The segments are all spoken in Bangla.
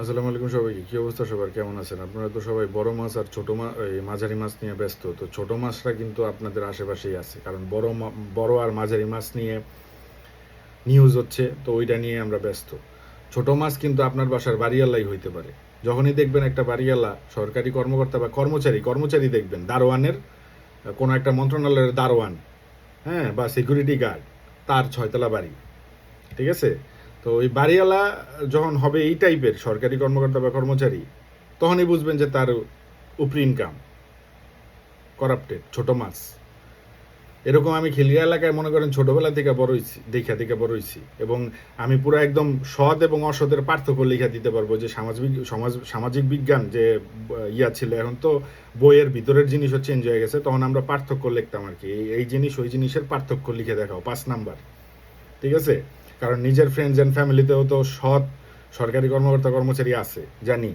আসসালামু আলাইকুম সবাইকে। কি অবস্থা সবার? কেমন আছেন? আপনারা তো সবাই বড় মাছ আর ছোট মাছ মাঝারি মাছ নিয়ে ব্যস্ত। তো ছোট মাছটা কিন্তু আপনাদের আশেপাশেই আছে। কারণ বড় বড় আর মাঝারি মাছ নিয়ে নিউজ হচ্ছে, তো ওইটা নিয়ে আমরা ব্যস্ত। ছোট মাছ কিন্তু আপনার বাসার বাড়িয়ালাই হইতে পারে। যখনই দেখবেন একটা বাড়িয়ালা সরকারি কর্মকর্তা বা কর্মচারী কর্মচারী দেখবেন, দারোয়ানের কোনো একটা মন্ত্রণালয়ের দারোয়ান হ্যাঁ বা সিকিউরিটি গার্ড তার ছয়তলা বাড়ি। ঠিক আছে? তো ওই বাড়িওয়ালা যখন হবে এই টাইপের সরকারি কর্মকর্তা বা কর্মচারী, তখনই বুঝবেন যে তার উপরি ইনকাম করাপ্টেড ছোট মাছ। এরকম আমি খিলিয়া এলাকায় মনে করেন ছোটবেলা থেকে বড় দেখা থেকে বড় এবং আমি পুরো একদম সৎ এবং অসতের পার্থক্য লেখা দিতে পারব যে সামাজিক সমাজ, সামাজিক বিজ্ঞান যে ইয়া ছিল এখন তো বইয়ের ভিতরের জিনিসও চেঞ্জ হয়ে গেছে, তখন আমরা পার্থক্য লিখতাম আর কি। এই জিনিস ওই জিনিসের পার্থক্য লিখে দেখাও, পাঁচ নাম্বার। ঠিক আছে? কারণ নিজের ফ্রেন্ডস অ্যান্ড ফ্যামিলিতেও তো সৎ সরকারি কর্মকর্তা কর্মচারী আছে, জানি।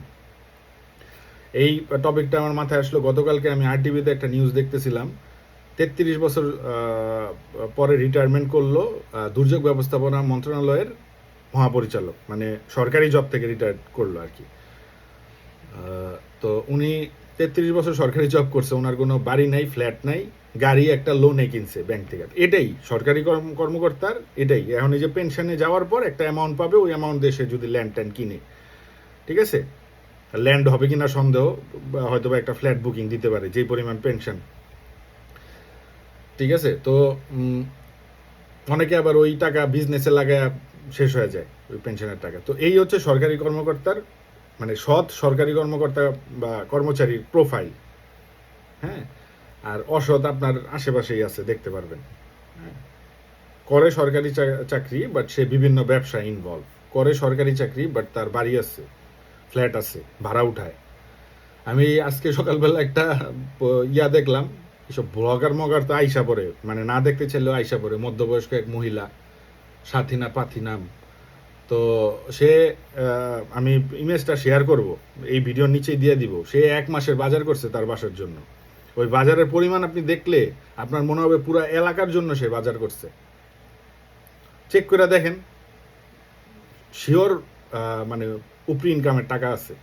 এই টপিকটা আমার মাথায় আসলো, গতকালকে আমি আর টিভিতে একটা নিউজ দেখতেছিলাম। তেত্রিশ বছর পরে রিটায়ারমেন্ট করল দুর্যোগ ব্যবস্থাপনা মন্ত্রণালয়ের মহাপরিচালক মানে সরকারি জব থেকে রিটায়ার করল আর কি। তো উনি তেত্রিশ বছর সরকারি জব করছে, ওনার কোনো বাড়ি নাই ফ্ল্যাট নাই, গাড়ি একটা লোনে কিনছে ব্যাংক থেকে। এটাই, সরকারি কর্ম- কর্মকর্তার এটাই। এখন এই যে পেনশনে যাওয়ার পর একটা অ্যামাউন্ট পাবে, ওই অ্যামাউন্ট দেশে যদি ল্যান্ড ট্যান্ড কিনে। ঠিক আছে? ল্যান্ড হবে কিনা সন্দেহ হয়তো বা একটা ফ্ল্যাট বুকিং দিতে পারে, যেই পরিমাণ পেনশন ঠিক আছে? তো অনেকে আবার ওই টাকা বিজনেসে লাগায় শেষ হয়ে যায়, ওই পেনশনের টাকা। তো এই হচ্ছে সরকারি কর্মকর্তার মানে সৎ সরকারি কর্মকর্তা বা কর্মচারীর প্রোফাইল হ্যাঁ? আর অসৎ আপনার আশেপাশেই আছে, দেখতে পারবেন। হ্যাঁ। করে সরকারি চাকরি বাট সে বিভিন্ন ব্যবসায় ইনভলভ করে সরকারি চাকরি বাট তার বাড়ি আছে ফ্ল্যাট আছে, ভাড়া উঠায়। আমি আজকে সকালবেলা একটা ইয়া দেখলাম, এসব ব্লগার মগার তো আইসা পড়ে। মানে না দেখতে চাইলেও আইসা পড়ে। মধ্যবয়স্ক এক মহিলা পাথি নাম তো সে আমি ইমেজটা শেয়ার করব, এই ভিডিওর নিচেই দিয়ে দিব। সে এক মাসের বাজার করছে তার বাসার জন্য। ওই বাজারের পরিমাণ আপনি দেখলে আপনার মনে হবে পুরো এলাকার জন্য সে বাজার করছে। চেক করে দেখেন। শিওর মানে উপরি ইনকামের টাকা আছে।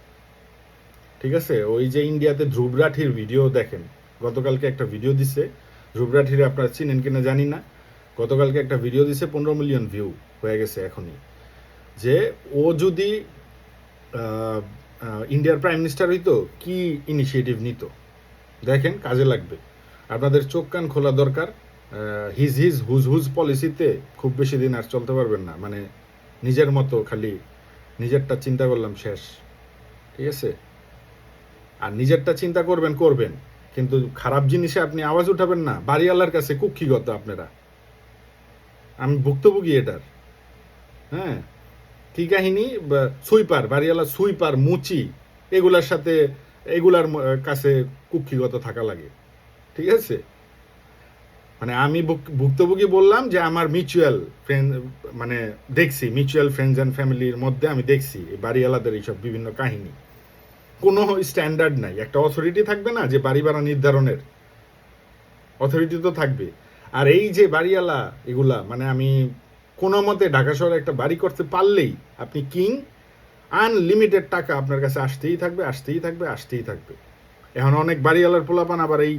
ঠিক আছে? ওই যে ইন্ডিয়াতে ধ্রুবরাঠির ভিডিও দেখেন। গতকালকে একটা ভিডিও দিছে। ধ্রুবরাঠির আপনারা চিনেন কিনা জানি না। গতকালকে একটা ভিডিও দিছে, পনেরো মিলিয়ন ভিউ হয়ে গেছে এখনই। যে ও যদি ইন্ডিয়ার প্রাইম মিনিস্টার হইতো, কি ইনিশিয়েটিভ নিত? দেখেন, কাজে লাগবে। আপনাদের চোখ কান খোলা দরকার হিজ হিজ হুজ হুজ পলিসিতে খুব বেশি দিন আর চলতে পারবেন না। মানে নিজের মতো খালি নিজেরটা চিন্তা করলাম, শেষ। ঠিক আছে? আর নিজেরটা চিন্তা করবেন করবেন। কিন্তু খারাপ জিনিসে আপনি আওয়াজ উঠাবেন না। বাড়িওয়ালার কাছে কুক্ষিগত আপনারা। আমি ভুক্তভোগী এটার। হ্যাঁ? কি কাহিনী? সুইপার, বাড়িওয়ালা সুইপার, মুচি, এগুলার সাথে, এগুলার কাছে কুক্ষিগত থাকা লাগে। ঠিক আছে? মানে আমি ভুক- ভুক্তভোগী বললাম যে আমার মিউচুয়াল ফ্রেন্ড মানে দেখছি, মিউচুয়াল ফ্রেন্ডস অ্যান্ড ফ্যামিলির মধ্যে আমি দেখছি, এই বাড়িওয়ালাদের এইসব বিভিন্ন কাহিনী। কোনো স্ট্যান্ডার্ড নাই। একটা অথরিটি থাকবে না যে বাড়ি ভাড়া নির্ধারণের। অথরিটি তো থাকবে আর এই যে বাড়িওয়ালা, এগুলা মানে আমি কোনো মতে ঢাকা শহরে একটা বাড়ি করতে পারলেই আপনি কিং আনলিমিটেড টাকা আপনার কাছে আসতেই থাকবে আসতেই থাকবে আসতেই থাকবে। এখন অনেক বাড়িওয়ালার পোলাপান আবার এই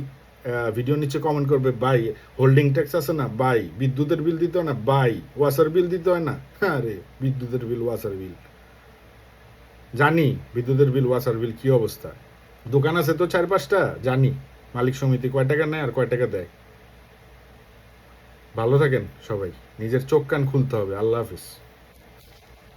ভিডিও নিচে কমেন্ট করবে বাই হোল্ডিং ট্যাক্স আছে না? বাই বিদ্যুতের বিল দিতে হয় না? বাই ওয়াসার বিল দিতে হয় না? আরে, বিদ্যুতের বিল ওয়াসার বিল জানি বিদ্যুতের বিল ওয়াসার বিল কি অবস্থা। দোকান আছে তো চার পাঁচটা, জানি। মালিক সমিতি কয় টাকা নেয় আর কয় টাকা দেয়? ভালো থাকেন সবাই। নিজের চোখ কান খুলতে হবে। আল্লাহ হাফিজ।